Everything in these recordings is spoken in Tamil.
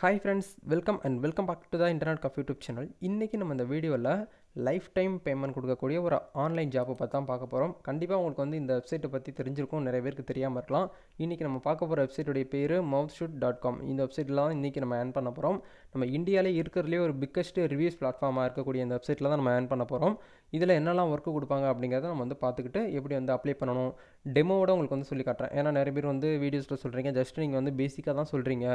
Hi friends welcome and welcome back to the internet cafe YouTube channel இன்றைக்கி நம்ம இந்த வீடியோவில் லைஃப் டைம் பேமெண்ட் கொடுக்கக்கூடிய ஒரு ஆன்லைன் ஜாப்பை பற்றி தான் பார்க்க போகிறோம் கண்டிப்பாக உங்களுக்கு வந்து இந்த வெப்சைட்டை பற்றி தெரிஞ்சிருக்கும். நிறைய பேருக்கு தெரியாமல் இருக்கலாம். இன்றைக்கி நம்ம பார்க்க போகிற வெப்சைட்டுடைய பேர் மவுத் ஷூட் டாட் காம் இந்த வெப்சைட்டில் தான் இன்றைக்கி நம்ம ஏர்ன் பண்ண போகிறோம் நம்ம இந்தியாவிலே இருக்கிறதுலே ஒரு பிக்கஸ்ட் ரிவ்யூஸ் பிளாட்ஃபார்மாக இருக்கக்கூடிய இந்த வெப்சைட்டில் தான் நம்ம ஏர்ன் பண்ண போகிறோம் இதில் என்னெல்லாம் ஒர்க்கு கொடுப்பாங்க அப்படிங்கிறத நம்ம வந்து பார்த்துக்கிட்டு எப்படி வந்து அப்ளை பண்ணணும்? டெமோவோட உங்களுக்கு வந்து சொல்லி காட்டுறேன். ஏன்னா நிறைய பேர் வந்து வீடியோஸில் சொல்கிறீங்க ஜஸ்ட் நீங்கள் வந்து பேசிக்காக தான் சொல்கிறீங்க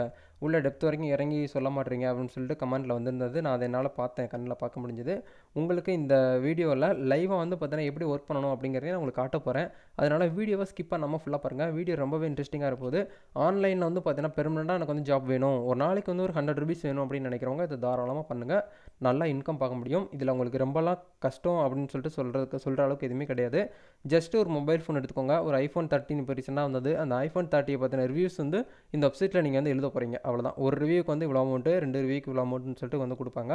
உள்ள டெப்த் வரைக்கும் இறங்கி சொல்ல மாட்டீங்க அப்படின்னு சொல்லிட்டு கமெண்ட்டில் வந்திருந்தது. நான் அதை என்னால் பார்த்தேன். கண்ணில் பார்க்க முடிஞ்சது. உங்களுக்கு இந்த வீடியோவில் லைவாக வந்து பார்த்தீங்கன்னா எப்படி ஒர்க் பண்ணணும் அப்படிங்கிறதையும் நான் உங்களுக்கு காட்ட போகிறேன் அதனால் வீடியோவை ஸ்கிப் பண்ணாமல் ஃபுல்லாக பாருங்கள் வீடியோ ரொம்பவே இன்ட்ரெஸ்டிங்காக இருப்போது ஆன்லைனில் வந்து பார்த்தீங்கன்னா பெர்மனெண்ட்டாக எனக்கு வந்து ஜாப் வேணும். ஒரு நாளைக்கு வந்து ஒரு ஹண்ட்ரட் ருபீஸ் வேணும் அப்படின்னு நினைக்கிறவங்க இதை தாராளமாக பண்ணுங்கள் நல்லா இன்கம் பார்க்க முடியும். இதில் உங்களுக்கு ரொம்பலாம் கஷ்டம் அப்படின்னு சொல்லிட்டு சொல்கிறதுக்கு சொல்கிற அளவுக்கு எதுவுமே கிடையாது. ஜஸ்ட் ஒரு மொபைல் ஃபோன் எடுத்துக்கோங்க. ஒரு ஐஃபோன் தேர்ட்டின் இப்போ ரீசெண்டாக வந்தது. அந்த ஐஃபோன் தேர்ட்டியை பற்றின ரிவ்யூஸ் வந்து இந்த வெப்சைட்டில் நீங்கள் வந்து எழுத போகிறீங்க அவ்வளோதான் ஒரு ரிவ்யூக்கு வந்து இவ்வளோ அமௌண்ட்டு ரெண்டு ரிவ்யூக்கு இவ்வளோ அமௌண்ட்னு சொல்லிட்டு வந்து கொடுப்பாங்க.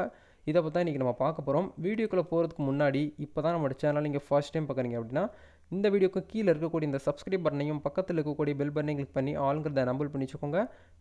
இதை பற்றி இன்றைக்கி நம்ம பார்க்க போகிறோம் வீடியோக்குள்ளே போகிறதுக்கு முன்னாடி இப்போ தான் நம்ம சேனல் நீங்கள் ஃபர்ஸ்ட் டைம் பார்க்குறீங்க அப்படின்னா இந்த வீடியோக்கு கீழே இருக்கக்கூடிய இந்த சப்ஸ்கிரைப் பட்டனையும் பக்கத்தில் இருக்கக்கூடிய பெல் பட்டனையும் கிளிக் பண்ணி ஆளுங்கிறத நம்பல் பண்ணி வச்சுக்கோங்க.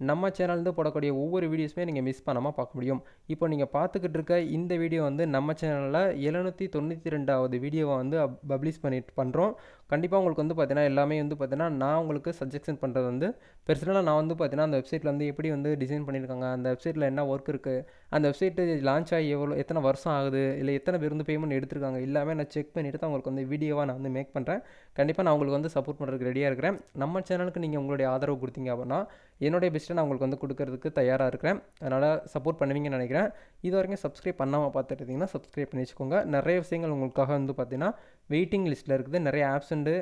நம்ம சேனல்லேருந்து போடக்கூடிய ஒவ்வொரு வீடியோஸுமே நீங்கள் மிஸ் பண்ணாமல் பார்க்க முடியும். இப்போ நீங்கள் பார்த்துக்கிட்டு இருக்க இந்த வீடியோ வந்து நம்ம சேனலில் எழுநூற்றி தொண்ணூற்றி ரெண்டாவது வீடியோவை வந்து பப்ளிஷ் பண்ணிட்டு பண்ணுறோம் கண்டிப்பாக உங்களுக்கு வந்து பார்த்தீங்கன்னா எல்லாமே வந்து பார்த்தீங்கன்னா நான் உங்களுக்கு சஜெக்ஷன் பண்ணுறது வந்து பெர்சனலாக நான் வந்து பார்த்தீங்கன்னா அந்த வெப்சைட்டில் வந்து எப்படி வந்து டிசைன் பண்ணியிருக்காங்க அந்த வெப்சைட்டில் என்ன ஒர்க் இருக்குது அந்த வெப்சைட்டு லான்ச் ஆகி எவ்வளோ எத்தனை வருஷம் ஆகுது இல்லை எத்தனை பேர் வந்து பேமெண்ட் எடுத்திருக்காங்க எல்லாமே நான் செக் பண்ணிவிட்டு தான் உங்களுக்கு வந்து வீடியோவாக நான் வந்து மேக் பண்ணுறேன் கண்டிப்பாக நான் உங்களுக்கு வந்து சப்போர்ட் பண்ணுறதுக்கு ரெடியாக இருக்கிறேன். நம்ம சேனலுக்கு நீங்கள் உங்களுடைய ஆதரவு கொடுத்தீங்க அப்படின்னா என்னுடைய பெஸ்ட்டை நான் உங்களுக்கு வந்து கொடுக்கறதுக்கு தயாராக இருக்கிறேன். அதனால் சப்போர்ட் பண்ணுவீங்கன்னு நினைக்கிறேன். இது வரைக்கும் சப்ஸ்கிரைப் பண்ணாமல் பார்த்துட்டு இருந்தீங்கன்னா சப்ஸ்கிரைப் பண்ணி வச்சுக்கோங்க. நிறைய விஷயங்கள் உங்களுக்காக வந்து பார்த்தீங்கன்னா வெயிட்டிங் லிஸ்ட்டில் இருக்குது. நிறைய ஆப்ஸ் உண்டு.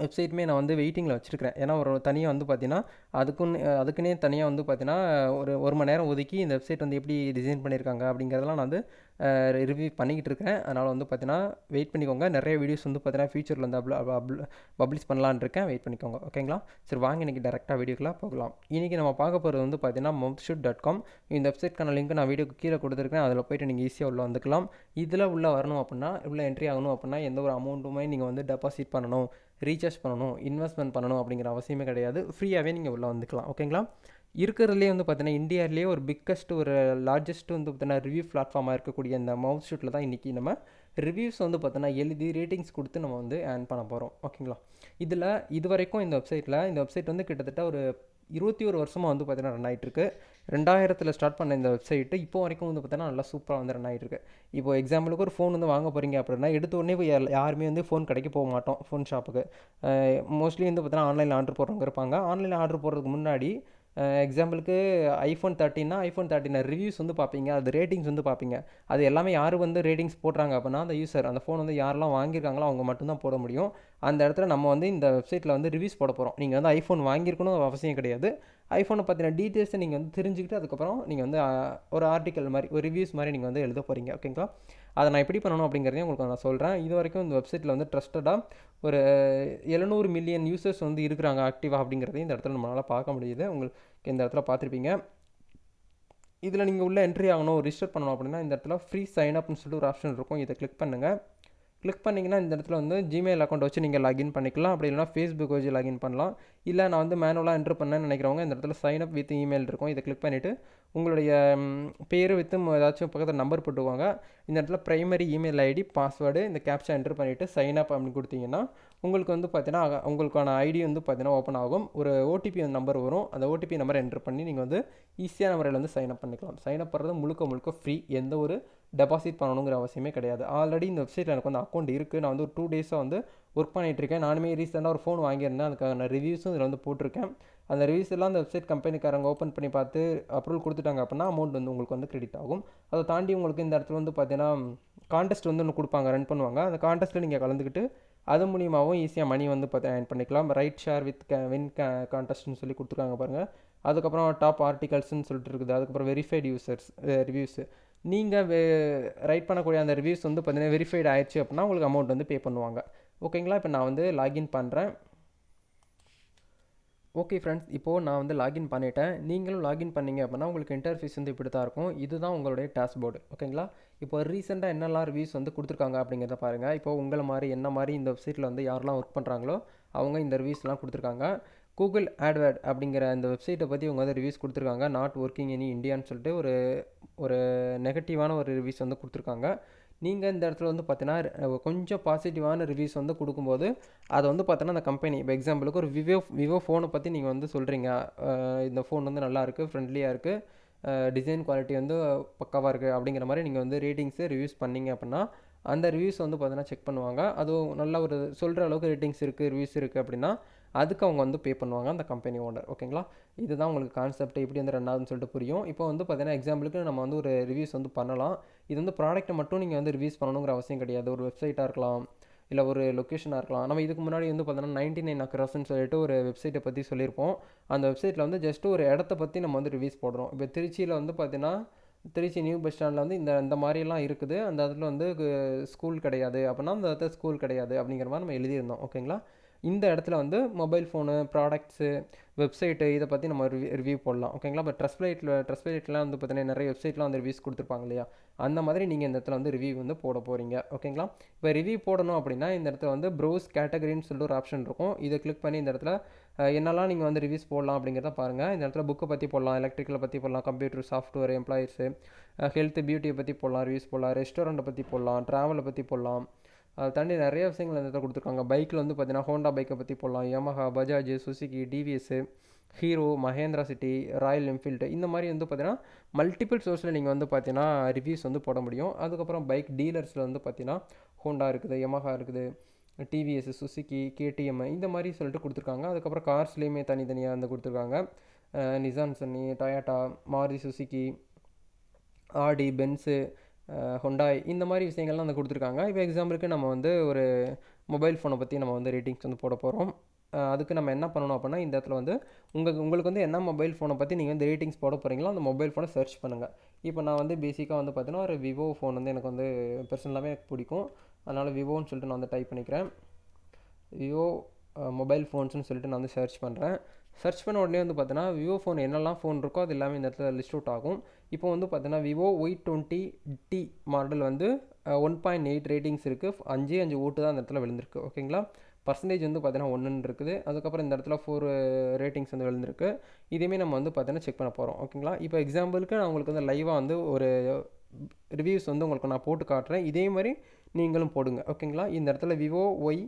வெப்சைட்டுமே நான் வந்து வெயிட்டிங்கில் வச்சுருக்கிறேன். ஏன்னா ஒரு தனியாக வந்து பார்த்தீங்கன்னா அதுக்குன்னு அதுக்குன்னே தனியாக வந்து பார்த்தீங்கன்னா ஒரு ஒரு மணி நேரம் ஒதுக்கி இந்த வெப்சைட் வந்து எப்படி டிசைன் பண்ணியிருக்காங்க அப்படிங்கிறதெல்லாம் நான் வந்து ரிவ்யூ பண்ணிக்கிட்டு இருக்கேன் அதனால் வந்து பார்த்தீங்கன்னா வெயிட் பண்ணிக்கோங்க. நிறைய வீடியோஸ் வந்து பார்த்தீங்கன்னா ஃபியூச்சரில் வந்து அப்ள பப்ளிஷ் பண்ணலான் இருக்கேன். வெயிட் பண்ணிக்கோங்க. ஓகேங்களா சரி வாங்க இன்றைக்கி டேரெக்டாக வீடியோக்கெலாம் போகலாம். இன்றைக்கி நம்ம பார்க்க போகிறது வந்து பார்த்தீங்கன்னா மவுத் ஷூட் டாட் காம் இந்த வெப்சைட்க்கான லிங்க் நான் வீடியோக்கு கீழே கொடுத்துருக்கேன் அதில் போய்ட்டு நீங்கள் ஈஸியாக உள்ள வந்துக்கலாம். இதில் உள்ளே வரணும் அப்படின்னா உள்ளே என்ட்ரி ஆகணும் அப்படின்னா எந்த ஒரு அமௌண்ட்டுமே நீங்கள் வந்து டெபாசிட் பண்ணணும். ரீசார்ஜ் பண்ணணும் இன்வெஸ்ட்மெண்ட் பண்ணணும் அப்படிங்கிற அவசியமே கிடையாது. ஃப்ரீயாகவே நீங்கள் உள்ளே வந்துக்கலாம். ஓகேங்களா இருக்கிறதுலே வந்து பார்த்தீங்கன்னா இந்தியாவிலேயே ஒரு பிக்கஸ்ட் ஒரு லார்ஜஸ்ட் வந்து பார்த்தீங்கன்னா ரிவ்யூ பிளாட்ஃபார்மாக இருக்கக்கூடிய இந்த மவுத் ஷூட்டில் தான் இன்றைக்கி நம்ம ரிவ்யூஸ் வந்து பார்த்தோன்னா எழுதி ரேட்டிங்ஸ் கொடுத்து நம்ம வந்து ஏர்ன் பண்ண போகிறோம் ஓகேங்களா இதில் இது வரைக்கும் இந்த வெப்சைட்டில் இந்த வெப்சைட் வந்து கிட்டத்தட்ட ஒரு இருபத்தி ஒரு வருஷமாக வந்து பார்த்தீங்கன்னா ரன் ஆகிட்டுருக்கு ரெண்டாயிரத்தில் ஸ்டார்ட் பண்ண இந்த வெப்சைட்டு இப்போ வரைக்கும் வந்து பார்த்தீங்கன்னா நல்லா சூப்பராக வந்து ரன் ஆகிட்டு இருக்கு இப்போ எக்ஸாம்பிளுக்கு ஒரு ஃபோன் வந்து வாங்க போகிறீங்க அப்படின்னா எடுத்த உடனே இப்போ யாருமே வந்து ஃபோன் கடைக்கு போக மாட்டோம் ஃபோன் ஷாப்புக்கு மோஸ்ட்லி வந்து பார்த்தீங்கன்னா ஆன்லைனில் ஆர்டர் போடுறவங்க இருப்பாங்க. ஆன்லைனில் ஆர்டர் போடுறதுக்கு முன்னாடி எக்ஸாம்பிளுக்கு ஐஃபோன் தேர்ட்டின்னா ஐஃபோன் தேர்ட்டின் ரிவ்யூஸ் வந்து பார்ப்பீங்க அது ரேட்டிங்ஸ் வந்து பார்ப்பீங்க அது எல்லாமே யார் வந்து ரேட்டிங்ஸ் போடுறாங்க அப்படின்னா அந்த யூசர் அந்த ஃபோன் வந்து யாரெல்லாம் வாங்கியிருக்காங்களோ அவங்க மட்டும்தான் போட முடியும். அந்த இடத்துல நம்ம வந்து இந்த வெப்சைட்டில் வந்து ரிவ்யூஸ் போட போகிறோம் நீங்கள் வந்து ஐஃபோன் வாங்கியிருக்கணும் அவசியம் கிடையாது. ஐஃபோனை பற்றின டீட்டெயில்ஸை நீங்கள் வந்து தெரிஞ்சுக்கிட்டு அதுக்கப்புறம் நீங்கள் வந்து ஒரு ஆர்டிக்கல் மாதிரி ஒரு ரிவ்யூஸ் மாதிரி நீங்கள் வந்து எழுத போகிறீங்க ஓகேங்களா அதை நான் எப்படி பண்ணணும் அப்படிங்கிறதையும் உங்களுக்கு நான் சொல்கிறேன் இது வரைக்கும் இந்த வெப்சைட்டில் வந்து ட்ரஸ்டடாக ஒரு எழுநூறு மில்லியன் யூசர்ஸ் வந்து இருக்கிறாங்க ஆக்டிவாக அப்படிங்கிறதையும் இந்த இடத்துல நம்மளால் பார்க்க முடியுது. உங்களுக்கு இந்த இடத்துல பார்த்துருப்பீங்க. இதில் நீங்கள் உள்ளே என்ட்ரி ஆகணும் ரிஜிஸ்டர் பண்ணணும் அப்படின்னா இந்த இடத்துல ஃப்ரீ சைன் அப்னு சொல்லிட்டு ஒரு ஆப்ஷன் இருக்கும். இதை கிளிக் பண்ணுங்கள் கிளிக் பண்ணிங்கன்னா இந்த இடத்துல வந்து ஜிமெயில் அக்கௌண்ட் வச்சு நீங்கள் லாகின் பண்ணிக்கலாம். அப்படி இல்லைனா ஃபேஸ்புக் வச்சு லாகின் பண்ணலாம். இல்லை நான் வந்து மேனுவலாக என்ட்ரு பண்ணேன்னு நினைக்கிறவங்க இந்த இடத்துல சைன் அப் வித் இமெயில் இருக்கும். இதை கிளிக் பண்ணிவிட்டு உங்களுடைய பேர் வித்து ஏதாச்சும் பக்கத்தில் நம்பர் போட்டுக்கோங்க. இந்த இடத்துல ப்ரைமரி இமெயில் ஐடி பாஸ்வேர்டு இந்த கேப்ஷா என்ட்ரு பண்ணிவிட்டு சைன் அப் அப்படின்னு கொடுத்தீங்கன்னா உங்களுக்கு வந்து பார்த்தீங்கன்னா உங்களுக்கான ஐடி வந்து பார்த்தீங்கன்னா ஓப்பன் ஆகும். ஒரு ஓடிபி நம்பர் வரும். அந்த ஓடிபி நம்பர் என்ட்ரு பண்ணி நீங்கள் வந்து ஈஸியான முறையில் வந்து சைன் அப் பண்ணிக்கலாம். சைன் அப் பண்ணுறது முழுக்க முழுக்க ஃப்ரீ எந்த ஒரு டெபாசிட் பண்ணணுங்கிற அவசியமே கிடையாது. ஆல்ரெடி இந்த வெப்சைட்டில் எனக்கு வந்து அக்கௌண்ட் இருக்குது நான் வந்து ஒரு டூ டேஸாக வந்து ஒர்க் பண்ணிகிட்ருக்கேன் நானுமே ரீசெண்டாக ஒரு ஃபோன் வாங்கியிருந்தேன். அதுக்கான ரிவ்யூஸும் இதில் வந்து போட்டிருக்கேன். அந்த ரிவ்யூஸ் எல்லாம் அந்த வெப்சைட் கம்பெனிக்காரங்க ஓப்பன் பண்ணி பார்த்து அப்ரூவல் கொடுத்துட்டாங்க அப்படின்னா அமௌண்ட் வந்து உங்களுக்கு வந்து கிரெடிட் ஆகும். அதை தாண்டி உங்களுக்கு இந்த இடத்துல வந்து பார்த்தீங்கன்னா கான்டெஸ்ட் வந்து ஒன்று கொடுப்பாங்க ரன் பண்ணுவாங்க. அந்த கான்டெஸ்ட்டில் நீங்கள் கலந்துக்கிட்டு அது மூலியமாகவும் ஈஸியாக மணி வந்து பார்த்து ஏர்ன் பண்ணிக்கலாம். ரைட் ஷேர் வித் க வின் க கான்டெஸ்ட்னு சொல்லி கொடுத்துருக்காங்க பாருங்கள் அதுக்கப்புறம் டாப் ஆர்டிகல்ஸ்னு சொல்லிட்டு இருக்குது. அதுக்கப்புறம் வெரிஃபைடு யூசர்ஸ் ரிவ்யூஸு நீங்கள் ரைட் பண்ணக்கூடிய அந்த ரிவ்யூஸ் வந்து பார்த்தீங்கன்னா வெரிஃபைடு ஆயிடுச்சு அப்படின்னா உங்களுக்கு அமௌண்ட் வந்து பே பண்ணுவாங்க. ஓகேங்களா இப்போ நான் வந்து லாகின் பண்ணுறேன் ஓகே ஃப்ரெண்ட்ஸ் இப்போது நான் வந்து லாகின் பண்ணிட்டேன். நீங்களும் லாகின் பண்ணீங்க அப்படின்னா உங்களுக்கு இன்டர்ஃபீஸ் வந்து இப்படி தான் இருக்கும். இதுதான் உங்களுடைய டேஷ்போர்டு ஓகேங்களா இப்போ ரீசெண்டாக என்னெல்லாம் ரிவ்யூஸ் வந்து கொடுத்துருக்காங்க அப்படிங்கிறத பாருங்கள் இப்போ உங்களை மாதிரி என்ன மாதிரி இந்த வெப்சைட்டில் வந்து யாரெல்லாம் ஒர்க் பண்ணுறாங்களோ அவங்க இந்த ரிவ்யூஸ்லாம் கொடுத்துருக்காங்க. கூகுள் ஆட்வேர்ட் அப்படிங்கிற அந்த வெப்சைட்டை பற்றி இவங்க வந்து ரிவ்யூஸ் கொடுத்துருக்காங்க. நாட் ஒர்க்கிங் இனி இந்தியான்னு சொல்லிட்டு ஒரு ஒரு நெகட்டிவான ஒரு ரிவ்யூஸ் வந்து கொடுத்துருக்காங்க. நீங்கள் இந்த இடத்துல வந்து பார்த்தீங்கன்னா கொஞ்சம் பாசிட்டிவான ரிவ்யூஸ் வந்து கொடுக்கும்போது அதை வந்து பார்த்தீங்கன்னா அந்த கம்பெனி இப்போ எக்ஸாம்பிளுக்கு ஒரு விவோ விவோ ஃபோனை பற்றி நீங்கள் வந்து சொல்கிறீங்க இந்த ஃபோன் வந்து நல்லாயிருக்கு ஃப்ரெண்ட்லியாக இருக்குது டிசைன் குவாலிட்டி வந்து பக்காவாக இருக்குது அப்படிங்கிற மாதிரி நீங்கள் வந்து ரேட்டிங்ஸு ரிவ்யூஸ் பண்ணீங்க அப்படின்னா அந்த ரிவ்யூஸ் வந்து பார்த்தீங்கன்னா செக் பண்ணுவாங்க. அதுவும் நல்ல ஒரு சொல்கிற அளவுக்கு ரேட்டிங்ஸ் இருக்குது ரிவ்யூஸ் இருக்குது அப்படின்னா அதுக்கு அவங்க வந்து பே பண்ணுவாங்க அந்த கம்பெனி ஓனர் ஓகேங்களா இதுதான் உங்களுக்கு கான்செப்ட் எப்படி வந்து ரெண்டாவதுன்னு சொல்லிட்டு புரியும். இப்போ வந்து பார்த்தீங்கன்னா எக்ஸாம்பிளுக்கு நம்ம வந்து ஒரு ரிவ்யூஸ் வந்து பண்ணலாம். இது வந்து ப்ராடக்ட்டை மட்டும் நீங்கள் வந்து ரிவ்யூஸ் பண்ணணுங்கிற அவசியம் கிடையாது. ஒரு வெப்சைட்டாக இருக்கலாம் இல்லை ஒரு லொக்கேஷனாக இருக்கலாம். நம்ம இதுக்கு முன்னாடி வந்து பார்த்தோன்னா நைன்டி நைன் அக்ராஸ்ன்னு சொல்லிட்டு ஒரு வெப்சைட்டை பற்றி சொல்லியிருப்போம். அந்த வெப்சைட்டில் வந்து ஜஸ்ட் ஒரு இடத்த பற்றி நம்ம வந்து ரிவ்யூஸ் போடுறோம். இப்போ திருச்சியில் வந்து பார்த்தீங்கன்னா திருச்சி நியூ பஸ் ஸ்டாண்டில் வந்து இந்த இந்த மாதிரிலாம் இருக்குது. அந்த இடத்துல வந்து ஸ்கூல் கிடையாது. அப்படின்னா அந்த இடத்துல ஸ்கூல் கிடையாது. அப்படிங்கிற மாதிரி நம்ம எழுதியிருந்தோம். ஓகேங்களா இந்த இடத்துல வந்து மொபைல் ஃபோனு ப்ராடக்ட்ஸு வெப்சைட்டு இதை பற்றி நம்ம ரிவ்யூ போடலாம். ஓகேங்களா இப்போ ட்ரெஸ் லைட்டில் ட்ரெஸ் ட்ரஸ்ட்லைட்லாம் வந்து பார்த்தீங்கன்னா நிறைய வெப்சைட்லாம் வந்து ரிவ்யூஸ் கொடுத்துருப்பாங்க இல்லையா? அந்த மாதிரி நீங்கள் இந்த இடத்துல வந்து ரிவ்யூ வந்து போட போகிறீங்க ஓகேங்களா இப்போ ரிவ்யூ போடணும் அப்படின்னா இந்த இடத்துல வந்து ப்ரௌஸ் கேட்டகரின்னு சொல்லிட்டு ஒரு ஆப்ஷன் இருக்கும். இதை கிளிக் பண்ணி இந்த இடத்துல என்னெல்லாம் நீங்கள் வந்து ரிவ்யூஸ் போடலாம் அப்படிங்கிறத பாருங்கள் இந்த இடத்துல புக்கை பற்றி போடலாம் எலக்ட்ரிக்கலை பற்றி போடலாம் கம்ப்யூட்டர் சாஃப்ட்வேர் எம்ப்ளாயிஸு ஹெல்த் பியூட்டியை பற்றி போடலாம் ரிவ்யூஸ் போடலாம் ரெஸ்டாரண்ட்டை பற்றி போடலாம் ட்ராவலை பற்றி போடலாம். அதை தாண்டி நிறைய விஷயங்கள் இந்த இடத்துல கொடுத்துருக்காங்க. பைக்கில் வந்து பார்த்தீங்கன்னா ஹோண்டா பைக்கை பற்றி போடலாம். Yamaha Bajaj Suzuki TVS Hero Mahindra City Royal Enfield இந்த மாதிரி வந்து பார்த்தீங்கன்னா மல்டிபிள் சோர்ஸில் நீங்கள் வந்து பார்த்தீங்கன்னா ரிவ்யூஸ் வந்து போட முடியும். அதுக்கப்புறம் பைக் டீலர்ஸில் வந்து பார்த்தீங்கன்னா ஹோண்டா இருக்குது யமஹா இருக்குது டிவிஎஸ் சுசுகி கேடிஎம் இந்த மாதிரி சொல்லிட்டு கொடுத்துருக்காங்க. அதுக்கப்புறம் கார்ஸ்லேயுமே தனித்தனியாக வந்து கொடுத்துருக்காங்க. Nissan Sunny Toyota Maruti Suzuki Audi Benz Hyundai இந்த மாதிரி விஷயங்கள்லாம் வந்து கொடுத்துருக்காங்க. இப்போ எக்ஸாம்பிளுக்கு நம்ம வந்து ஒரு மொபைல் ஃபோனை பற்றி நம்ம வந்து ரேட்டிங்ஸ் வந்து போட போகிறோம் அதுக்கு நம்ம என்ன பண்ணணும் அப்படின்னா இந்த இடத்துல வந்து உங்களுக்கு உங்களுக்கு வந்து என்ன மொபைல் ஃபோனை பற்றி நீங்கள் வந்து ரேட்டிங்ஸ் போட போகிறீங்களோ அந்த மொபைல் ஃபோனை சர்ச் பண்ணுங்கள் இப்போ நான் வந்து பேசிக்காக வந்து பார்த்தீங்கன்னா ஒரு விவோ ஃபோன் வந்து எனக்கு வந்து பர்சனலாகவே எனக்கு பிடிக்கும். அதனால் விவோன்னு சொல்லிட்டு நான் வந்து டைப் பண்ணிக்கிறேன். விவோ மொபைல் ஃபோன்ஸ்னு சொல்லிட்டு நான் வந்து சர்ச் பண்ணுறேன் சர்ச் பண்ண உடனே வந்து பார்த்தீங்கன்னா விவோ ஃபோன் என்னெல்லாம் ஃபோன் இருக்கோ அது எல்லாமே இந்த இடத்துல லிஸ்ட் அவுட் ஆகும். இப்போ வந்து பார்த்தீங்கன்னா Vivo Y twenty T model வந்து ஒன் பாயிண்ட் எயிட் ரேட்டிங்ஸ் இருக்குது அஞ்சு அஞ்சு ஓட்டு தான் அந்த இடத்துல விழுந்திருக்கு. ஓகேங்களா பர்சன்டேஜ் வந்து பார்த்தீங்கன்னா ஒன்றுன்னு இருக்குது. அதுக்கப்புறம் இந்த இடத்துல ஃபோர் ரேட்டிங்ஸ் வந்து விழுந்திருக்கு. இதையுமே நம்ம வந்து பார்த்தீங்கன்னா செக் பண்ண போகிறோம் ஓகேங்களா இப்போ எக்ஸாம்பிளுக்கு நான் உங்களுக்கு வந்து லைவாக வந்து ஒரு ரிவ்யூஸ் வந்து உங்களுக்கு நான் போட்டு காட்டுறேன். இதே மாதிரி நீங்களும் போடுங்க. ஓகேங்களா இந்த இடத்துல Vivo Y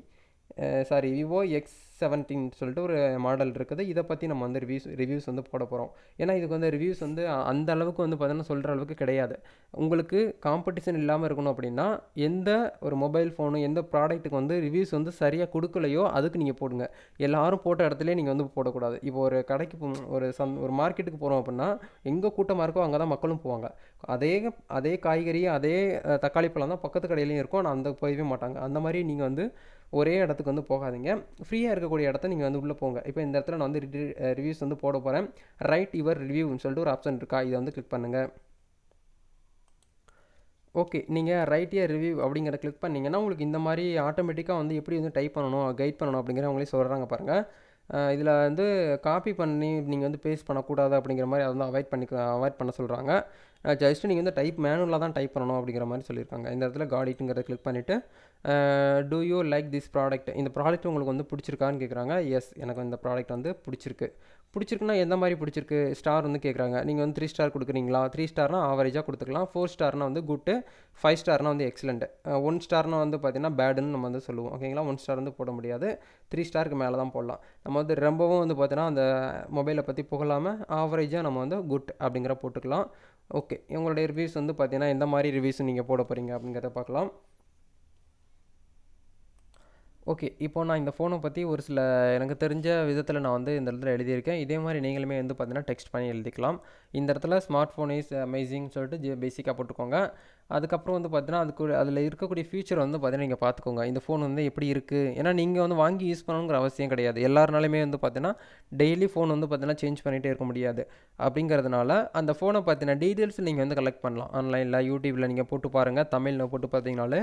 sorry Vivo X seventeen சொல்லிட்டு ஒரு மாடல் இருக்குது. இதை பற்றி நம்ம வந்து ரிவ்யூஸ் ரிவ்யூஸ் வந்து போட போகிறோம் ஏன்னா இதுக்கு வந்து ரிவ்யூஸ் வந்து அந்த அளவுக்கு வந்து பார்த்தீங்கன்னா சொல்கிற அளவுக்கு கிடையாது. உங்களுக்கு காம்படிஷன் இல்லாமல் இருக்கணும் அப்படின்னா எந்த ஒரு மொபைல் ஃபோனு எந்த ப்ராடக்ட்டுக்கு வந்து ரிவ்யூஸ் வந்து சரியாக கொடுக்கலையோ அதுக்கு நீங்கள் போடுங்க. எல்லாரும் போட்ட இடத்துல நீங்கள் வந்து போடக்கூடாது. இப்போ ஒரு கடைக்கு ஒரு சந் ஒரு மார்க்கெட்டுக்கு போகிறோம் அப்படின்னா எங்கே கூட்டமாக இருக்கோ அங்கே தான் மக்களும் போவாங்க. அதே அதே காய்கறி அதே தக்காளி பழம் தான் பக்கத்து கடையிலையும் இருக்கும். ஆனால் அந்த போயவே மாட்டாங்க. அந்த மாதிரி நீங்கள் வந்து ஒரே இடத்துக்கு வந்து போகாதீங்க. ஃப்ரீயாக இருக்கக்கூடிய இடத்த நீங்கள் வந்து உள்ளே போங்க. இப்போ இந்த இடத்துல நான் வந்து ரிவ்யூஸ் வந்து போட போகிறேன் ரைட் யுவர் ரிவ்யூன்னு சொல்லிட்டு ஒரு ஆப்ஷன் இருக்கா? இதை வந்து கிளிக் பண்ணுங்கள் ஓகே நீங்கள் ரைட் இயர் ரிவ்யூ அப்படிங்கிற கிளிக் பண்ணிங்கன்னா உங்களுக்கு இந்த மாதிரி ஆட்டோமேட்டிக்காக வந்து எப்படி வந்து டைப் பண்ணணும் கைட் பண்ணணும் அப்படிங்கிற அவங்களே சொல்கிறாங்க பாருங்கள் இதில் வந்து காப்பி பண்ணி நீங்கள் வந்து பேஸ்ட் பண்ணக்கூடாது அப்படிங்கிற மாதிரி அதை வந்து அவாய்ட் பண்ணி அவாய்ட் பண்ண சொல்கிறாங்க ஜஸ்ட்டு நீங்கள் வந்து டைப் மேனுவலாக தான் டைப் பண்ணணும் அப்படிங்கிற மாதிரி சொல்லியிருக்காங்க. இந்த இடத்துல காடிட்டுங்கிறத கிளிக் பண்ணிவிட்டு do you like this product இந்த ப்ராடக்ட் உங்களுக்கு வந்து பிடிச்சிருக்கான்னு கேட்குறாங்க எஸ் எனக்கு இந்த ப்ராடக்ட் வந்து பிடிச்சிருக்கு. பிடிச்சிருக்குன்னா எந்த மாதிரி பிடிச்சிருக்கு? ஸ்டார் வந்து கேட்குறாங்க நீங்கள் வந்து த்ரீ ஸ்டார் கொடுக்குறீங்களா? த்ரீ ஸ்டார்னா ஆவரேஜாக கொடுத்துக்கலாம். ஃபோர் ஸ்டார்னா வந்து குட்டு ஃபைவ் ஸ்டார்னா வந்து எக்ஸலண்ட் ஒன் ஸ்டார்னா வந்து பார்த்தீங்கன்னா பேடுன்னு நம்ம வந்து சொல்லுவோம். ஓகேங்களா ஒன் ஸ்டார் வந்து போட முடியாது. த்ரீ ஸ்டாருக்கு மேலே தான் போடலாம். நம்ம வந்து ரொம்பவும் வந்து பார்த்தீங்கன்னா அந்த மொபைலை பற்றி புகழாமல் ஆவரேஜாக நம்ம வந்து குட் அப்படிங்கிற போட்டுக்கலாம். ஓகே உங்களுடைய ரிவ்யூஸ் வந்து பார்த்தீங்கன்னா எந்த மாதிரி ரிவ்யூஸ் நீங்கள் போட போகிறீங்க அப்படிங்கிறத பார்க்கலாம். ஓகே இப்போ நான் இந்த ஃபோனை பற்றி ஒரு சில எனக்கு தெரிஞ்ச விதத்தில் நான் வந்து இந்த இடத்துல எழுதியிருக்கேன். இதே மாதிரி நீங்களுமே வந்து பார்த்தீங்கன்னா டெக்ஸ்ட் பண்ணி எழுதிக்கலாம். இந்த இடத்துல ஸ்மார்ட் ஃபோன் இஸ் அமேசிங் சொல்லிட்டு ஜி பேசிக்காக போட்டுக்கோங்க. அதுக்கப்புறம் வந்து பார்த்தீங்கன்னா அதுக்கு அதில் இருக்கக்கூடிய ஃபியூச்சர் வந்து பார்த்தீங்கன்னா நீங்கள் பார்த்துக்கோங்க இந்த ஃபோன் வந்து எப்படி இருக்குது ஏன்னா நீங்கள் வந்து வாங்கி யூஸ் பண்ணணுங்கிற அவசியம் கிடையாது. எல்லாருனாலுமே வந்து பார்த்தீங்கன்னா டெய்லி ஃபோன் வந்து பார்த்தீங்கன்னா சேஞ்ச் பண்ணிகிட்டே இருக்க முடியாது. அப்படிங்கிறதுனால அந்த ஃபோனை பார்த்தீங்கன்னா டீட்டெயில்ஸ் நீங்கள் வந்து கலெக்ட் பண்ணலாம். ஆன்லைனில் யூடியூப்பில் நீங்கள் போட்டு பாருங்கள் தமிழில் போட்டு பார்த்தீங்கனாலே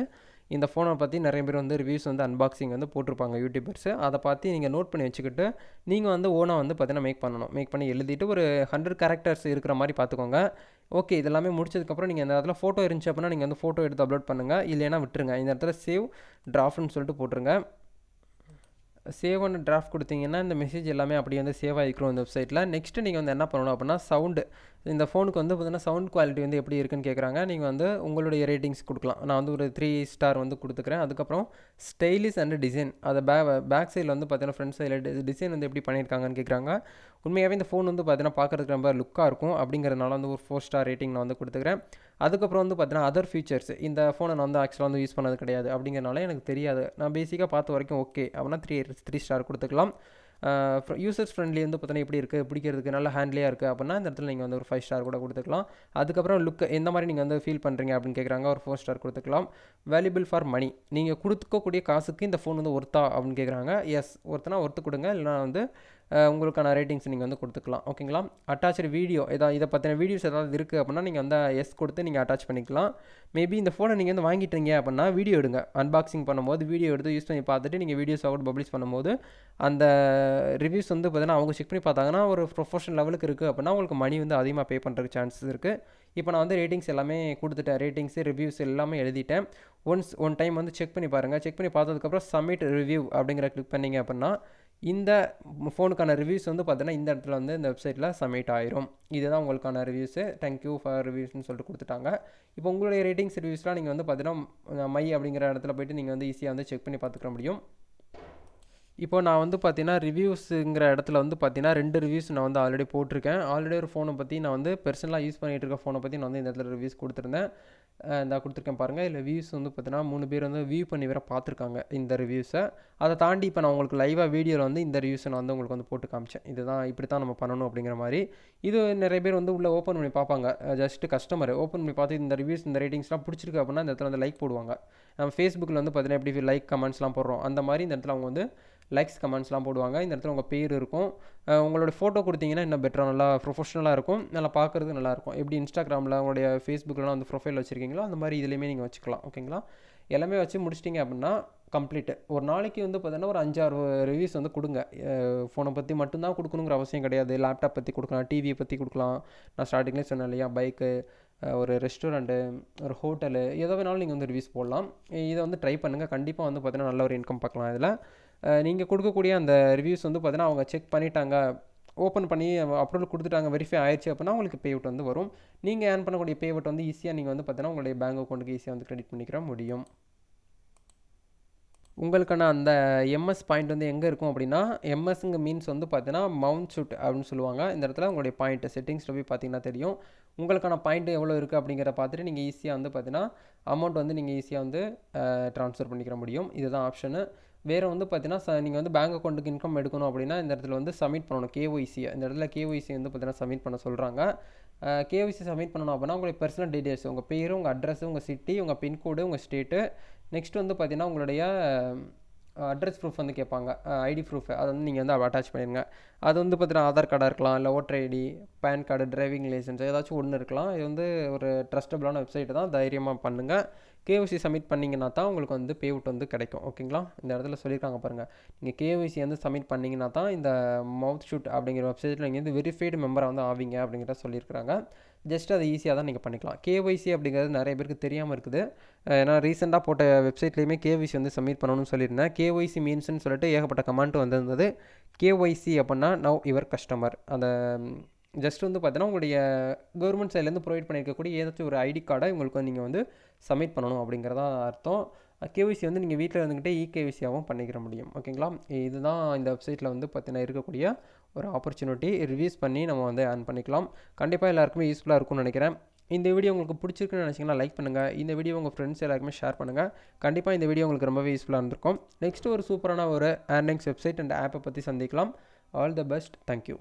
இந்த ஃபோனை பற்றி நிறைய பேர் வந்து ரிவ்யூஸ் வந்து அன்பாக்சிங் வந்து போட்டிருப்பாங்க யூடியூபர்ஸு அதை பார்த்து நீங்கள் நோட் பண்ணி வச்சுக்கிட்டு நீங்கள் வந்து ஓனாக வந்து பார்த்தீங்கன்னா மேக் பண்ணணும். மேக் பண்ணி எழுதிட்டு ஒரு ஹண்ட்ரட் கேரக்டர்ஸ் இருக்கிற மாதிரி பார்த்துக்கோங்க. ஓகே இதெல்லாமே முடிச்சதுக்கப்புறம் நீங்கள் இந்த இடத்துல ஃபோட்டோ இருந்துச்சு அப்படின்னா நீங்கள் வந்து ஃபோட்டோ எடுத்து அப்லோட் பண்ணுங்கள் இல்லைனா விட்டுருங்க. இந்த இடத்துல சேவ் டிராஃப்ட்னு சொல்லிட்டு போட்டுருங்க. சேவ் ஒன்று டிராஃப்ட் கொடுத்தீங்கன்னா இந்த மெசேஜ் எல்லாமே அப்படியே வந்து சேவ் ஆகிக்கிறோம் இந்த வெப்சைட்டில் நெக்ஸ்ட்டு நீங்கள் வந்து என்ன பண்ணணும் அப்படின்னா சவுண்டு இந்த ஃபோனுக்கு வந்து பார்த்திங்கன்னா சவுண்ட் குவாலிட்டி வந்து எப்படி இருக்குன்னு கேட்குறாங்க நீங்கள் வந்து உங்களுடைய ரேட்டிங்ஸ் கொடுக்கலாம். நான் வந்து ஒரு த்ரீ ஸ்டார் வந்து கொடுத்துக்கிறேன். அதுக்கப்புறம் ஸ்டைலிஷ் அண்ட் டிசைன் அதை பே பேக் சைடில் வந்து பார்த்தீங்கன்னா ஃப்ரண்ட் சைடில் டிசைன் வந்து எப்படி பண்ணியிருக்காங்கன்னு கேட்குறாங்க உண்மையாகவே இந்த ஃபோன் வந்து பார்த்தீங்கன்னா பார்க்குறதுக்கு ரொம்ப லுக்காக இருக்கும். அப்படிங்கிறதுனால வந்து ஒரு ஃபோர் ஸ்டார் ரேட்டிங் நான் வந்து கொடுத்துக்கிறேன். அதுக்கப்புறம் வந்து பார்த்தீங்கன்னா அதர் ஃபீச்சர்ஸ் இந்த ஃபோனை நான் வந்து ஆக்சுவலாக வந்து யூஸ் பண்ணது கிடையாது. அப்படிங்கிறனால எனக்கு தெரியாது. நான் பேசிக்காக பார்த்த வரைக்கும் ஓகே அப்படின்னா த்ரீ த்ரீ ஸ்டார் கொடுத்துக்கலாம். யூசர்ஸ் ஃப்ரெண்ட்லி வந்து பார்த்தீங்கன்னா எப்படி இருக்குது பிடிக்கிறதுக்கு நல்ல ஹேண்ட்லியாக இருக்குது அப்படின்னா இந்த இடத்துல நீங்கள் வந்து ஒரு ஃபைவ் ஸ்டார் கூட கொடுத்துக்கலாம். அதுக்கப்புறம் லுக் எந்த மாதிரி நீங்கள் வந்து ஃபீல் பண்ணுறீங்க அப்படின்னு கேட்குறாங்க ஒரு ஃபோர் ஸ்டார் கொடுத்துக்கலாம். வேல்யூபிள் ஃபார் மணி நீங்கள் கொடுக்கக்கூடிய காசுக்கு இந்த ஃபோன் வந்து ஒர்த்தா அப்படின்னு கேட்குறாங்க எஸ் ஒருத்தனா ஒர்த்து கொடுங்க இல்லைனா வந்து உங்களுக்கான ரேட்டிங்ஸ் நீங்கள் வந்து கொடுத்துக்கலாம். ஓகேங்களா அட்டாச்சு வீடியோ ஏதாவது இதை பற்றின வீடியோஸ் ஏதாவது இருக்குது அப்படின்னா நீங்கள் வந்து எஸ் கொடுத்து நீங்கள் அட்டாச் பண்ணிக்கலாம். மேபி இந்த ஃபோனை நீங்கள் வந்து வாங்கிட்டீங்க அப்படின்னா வீடியோ எடுங்க. அன்பாக்சிங் பண்ணும்போது வீடியோ எடுத்து யூஸ் பண்ணி பார்த்துட்டு நீங்கள் வீடியோஸ் கூட பப்ளிஷ் பண்ணும்போது அந்த ரிவ்யூஸ் வந்து பார்த்தீங்கன்னா அவங்க செக் பண்ணி பார்த்தாங்கன்னா ஒரு ப்ரொஃபஷனல் லெவலுக்கு இருக்குது அப்படின்னா உங்களுக்கு மணி வந்து அதிகமாக பே பண்ணுறதுக்கு சான்சஸ் இருக்குது இப்போ நான் வந்து ரேட்டிங்ஸ் எல்லாமே கொடுத்துட்டேன். ரேட்டிங்ஸ் ரிவ்யூஸ் எல்லாமே எழுதிட்டேன். ஒன்ஸ் ஒன் டைம் வந்து செக் பண்ணி பாருங்கள் செக் பண்ணி பார்த்ததுக்கப்புறம் சப்மிட் ரிவ்யூ அப்படிங்கிற கிளிக் பண்ணிங்க அப்படின்னா இந்த ஃபோனுக்கான ரிவ்யூஸ் வந்து பார்த்தீங்கன்னா இந்த இடத்துல வந்து இந்த வெப்சைட்டில் சப்மிட் ஆயிரும். இதுதான் உங்களுக்கான ரிவ்யூஸு தேங்க்யூ ஃபார் ரிவ்யூஸ்னு சொல்லிட்டு கொடுத்துட்டாங்க. இப்போ உங்களுடைய ரேட்டிங்ஸ் ரிவ்யூஸ்லாம் நீங்கள் வந்து பார்த்தீங்கன்னா மை அப்படிங்கிற இடத்துல போய்ட்டு நீங்கள் வந்து ஈஸியாக வந்து செக் பண்ணி பார்த்துக்க முடியும். இப்போ நான் வந்து பார்த்தீங்கன்னா ரிவ்யூஸுங்கிற இடத்துல வந்து பார்த்தீங்கன்னா ரெண்டு ரிவ்யூஸ் நான் வந்து ஆல்ரெடி போட்டிருக்கேன். ஆல்ரெடி ஒரு ஃபோனை பற்றி நான் வந்து பர்சனலாக யூஸ் பண்ணிகிட்டு இருக்க ஃபோனை பற்றி நான் வந்து இந்த இடத்துல ரிவ்யூஸ் கொடுத்துருந்தேன். இந்த கொடுத்துருக்கேன் பாருங்கள் இதில் வியூஸ் வந்து பார்த்தீங்கன்னா மூணு பேர் வந்து வியூ பண்ணி வேறு பார்த்துருக்காங்க இந்த ரிவ்யூஸை அதை தாண்டி இப்போ நான் உங்களுக்கு லைவாக வீடியோவில் வந்து இந்த ரிவ்யூஸை நான் வந்து உங்களுக்கு வந்து போட்டு காமிச்சேன். இதுதான் இப்படி தான் நம்ம பண்ணணும் அப்படிங்கிற மாதிரி. இது நிறைய பேர் வந்து உள்ளே ஓப்பன் பண்ணி பார்ப்பாங்க. ஜஸ்ட் கஸ்டமர் ஓப்பன் பண்ணி பார்த்து இந்த ரிவ்யூஸ் இந்த ரேட்டிங்ஸ்லாம் பிடிச்சிருக்கு அப்படின்னா இந்த இடத்துல வந்து லைக் போடுவாங்க. நம்ம ஃபேஸ்புக்கில் வந்து பார்த்தீங்கன்னா எப்படி லைக் கமெண்ட்ஸ்லாம் போடுறோம். அந்த மாதிரி இந்த இடத்துல அவங்க வந்து லைக்ஸ் கமெண்ட்ஸ்லாம் போடுவாங்க. இந்த இடத்துல உங்கள் பேர் இருக்கும். உங்களோட ஃபோட்டோ கொடுத்தீங்கன்னா இன்னும் பெட்டராக நல்லா ப்ரொஃபஷனலாக இருக்கும். நல்லா பார்க்குறதுக்கு நல்லாயிருக்கும் எப்படி இன்ஸ்டாகிராமில் உங்களுடைய ஃபேஸ்புக்கெலாம் வந்து ப்ரொஃபைல் வச்சுருக்கீங்களோ அந்த மாதிரி இதுலேயுமே நீங்கள் வச்சுக்கலாம். ஓகேங்களா எல்லாமே வச்சு முடிச்சிட்டிங்க அப்படின்னா கம்ப்ளீட்டு ஒரு நாளைக்கு வந்து பார்த்தீங்கன்னா ஒரு அஞ்சாறு ரிவ்யூஸ் வந்து கொடுங்க. ஃபோனை பற்றி மட்டும்தான் கொடுக்கணுங்கிற அவசியம் கிடையாது. லேப்டாப் பற்றி கொடுக்கலாம் டிவியை பற்றி கொடுக்கலாம். நான் ஸ்டார்டிங்லேயே சொன்னேன் இல்லையா பைக்கு ஒரு ரெஸ்டாரண்ட்டு ஒரு ஹோட்டலு எதோ வேணாலும் நீங்கள் வந்து ரிவ்யூஸ் போடலாம். இதை வந்து ட்ரை பண்ணுங்கள் கண்டிப்பாக வந்து பார்த்தீங்கன்னா நல்ல ஒரு இன்கம் பார்க்கலாம் இதில். நீங்கள் கொடுக்கக்கூடிய அந்த ரிவ்யூஸ் வந்து பார்த்தீங்கன்னா அவங்க செக் பண்ணிட்டாங்க. ஓப்பன் பண்ணி அப்ரூவல் கொடுத்துட்டாங்க வெரிஃபை ஆயிடுச்சு அப்படின்னா உங்களுக்கு பேவுட் வந்து வரும். நீங்கள் ஏர்ன் பண்ணக்கூடிய பேவுட் வந்து ஈஸியாக நீங்கள் வந்து பார்த்தீங்கன்னா உங்களுடைய பேங்க் அக்கௌண்ட்டுக்கு ஈஸியாக வந்து கிரெடிட் பண்ணிக்கிற முடியும். உங்களுக்கான அந்த எம்எஸ் பாயிண்ட் வந்து எங்கே இருக்கும் அப்படின்னா எம்எஸ்ங்க மீன்ஸ் வந்து பார்த்தீங்கன்னா மவுண்ட் ஷூட் அப்படின்னு சொல்லுவாங்க. இந்த இடத்துல உங்களுடைய பாயிண்ட் செட்டிங்ஸில் போய் பார்த்தீங்கன்னா தெரியும். உங்களுக்கான பாயிண்ட் எவ்வளோ இருக்குது அப்படிங்கிறத பார்த்துட்டு நீங்கள் ஈஸியாக வந்து பார்த்தீங்கன்னா அமௌண்ட் வந்து நீங்கள் ஈஸியாக வந்து ட்ரான்ஸ்ஃபர் பண்ணிக்கிற முடியும். இதுதான் ஆப்ஷனு வேறு வந்து பார்த்தீங்கன்னா ச நீங்கள் வந்து பேங்க் அக்கௌண்ட்டுக்கு இன்கம் எடுக்கணும் அப்படின்னா இந்த இடத்துல வந்து சப்மிட் பண்ணணும். கேஒய்சி இந்த இடத்துல கேஒய்சி வந்து பார்த்தீங்கன்னா சப்மிட் பண்ண சொல்கிறாங்க கேஒய்சி சப்மிட் பண்ணணும் அப்படின்னா உங்களுடைய பர்சனல் டீட்டெயில்ஸ் உங்கள் பேர் உங்கள் அட்ரஸ் உங்கள் சிட்டி உங்கள் பின்கோடு உங்கள் ஸ்டேட்டு நெக்ஸ்ட் வந்து பார்த்தீங்கன்னா உங்களுடைய அட்ரஸ் ப்ரூஃப் வந்து கேட்பாங்க. ஐடி ப்ரூஃப் அதை வந்து நீங்கள் வந்து அட்டாச் பண்ணிடுங்க அது வந்து பார்த்தீங்கன்னா ஆதார் கார்டாக இருக்கலாம் இல்லை voter ID PAN card driving licence ஏதாச்சும் ஒன்று இருக்கலாம். இது வந்து ஒரு ட்ரஸ்டபுளான வெப்சைட்டு தான். தைரியமாக பண்ணுங்கள் கேஒசி சப்மிட் பண்ணிங்கன்னா தான் உங்களுக்கு வந்து பே அவுட் வந்து கிடைக்கும். ஓகேங்களா இந்த இடத்துல சொல்லியிருக்காங்க பாருங்கள் நீங்கள் கேஒசி வந்து சப்மிட் பண்ணிங்கன்னா தான் இந்த மவுத் ஷூட் அப்படிங்கிற வெப்சைட்டில் நீங்கள் வந்து வெரிஃபைடு மெம்பராக வந்து ஆவீங்க அப்படிங்கிறத சொல்லியிருக்கிறாங்க. ஜஸ்ட் அதை ஈஸியாக தான் நீங்கள் பண்ணிக்கலாம். கேஒய்சி அப்படிங்கிறது நிறைய பேருக்கு தெரியாமல் இருக்குது. ஏன்னா ரீசெண்டாக போட்ட வெப்சைட்லேயுமே கேஒய்சி வந்து சப்மிட் பண்ணணும்னு சொல்லியிருந்தேன். கேஒய்சி மீன்ஸ்னு சொல்லிட்டு ஏகப்பட்ட கமெண்ட் வந்திருந்தது. கேஒய்சி அப்படின்னா நவ் யுவர் கஸ்டமர் அந்த ஜஸ்ட் வந்து பார்த்தீங்கன்னா உங்களுடைய கவர்மெண்ட் சைட்லேருந்து ப்ரொவைட் பண்ணியிருக்கக்கூடிய ஏதாச்சும் ஒரு ஐடி கார்டை உங்களுக்கு நீங்கள் வந்து சப்மிட் பண்ணணும் அப்படிங்கிறதா அர்த்தம். கேவிசி வந்து நீங்கள் வீட்டில் இருந்துக்கிட்டே இகேவிசியாகவும் பண்ணிக்கிற முடியும். ஓகேங்களா இதுதான் இந்த வெப்சைட்டில் வந்து பார்த்தீங்கன்னா இருக்கக்கூடிய ஒரு ஆப்பர்ச்சுனிட்டி ரிவ்யூஸ் பண்ணி நம்ம வந்து ஏர்ன் பண்ணிக்கலாம். கண்டிப்பாக எல்லாருக்குமே யூஸ்ஃபுல்லாக இருக்கும்னு நினைக்கிறேன். இந்த வீடியோ உங்களுக்கு பிடிச்சிருக்குன்னு நினச்சிங்கன்னா லைக் பண்ணுங்கள் இந்த வீடியோ உங்கள் ஃப்ரெண்ட்ஸ் எல்லாருக்குமே ஷேர் பண்ணுங்கள் கண்டிப்பாக இந்த வீடியோ உங்களுக்கு ரொம்பவே யூஸ்ஃபுல்லாக இருந்திருக்கும். நெக்ஸ்ட் ஒரு சூப்பரான ஒரு ஏர்னிங்ஸ் வெப்சைட் அண்ட் ஆப்பை பற்றி சந்திக்கலாம். All the best thank you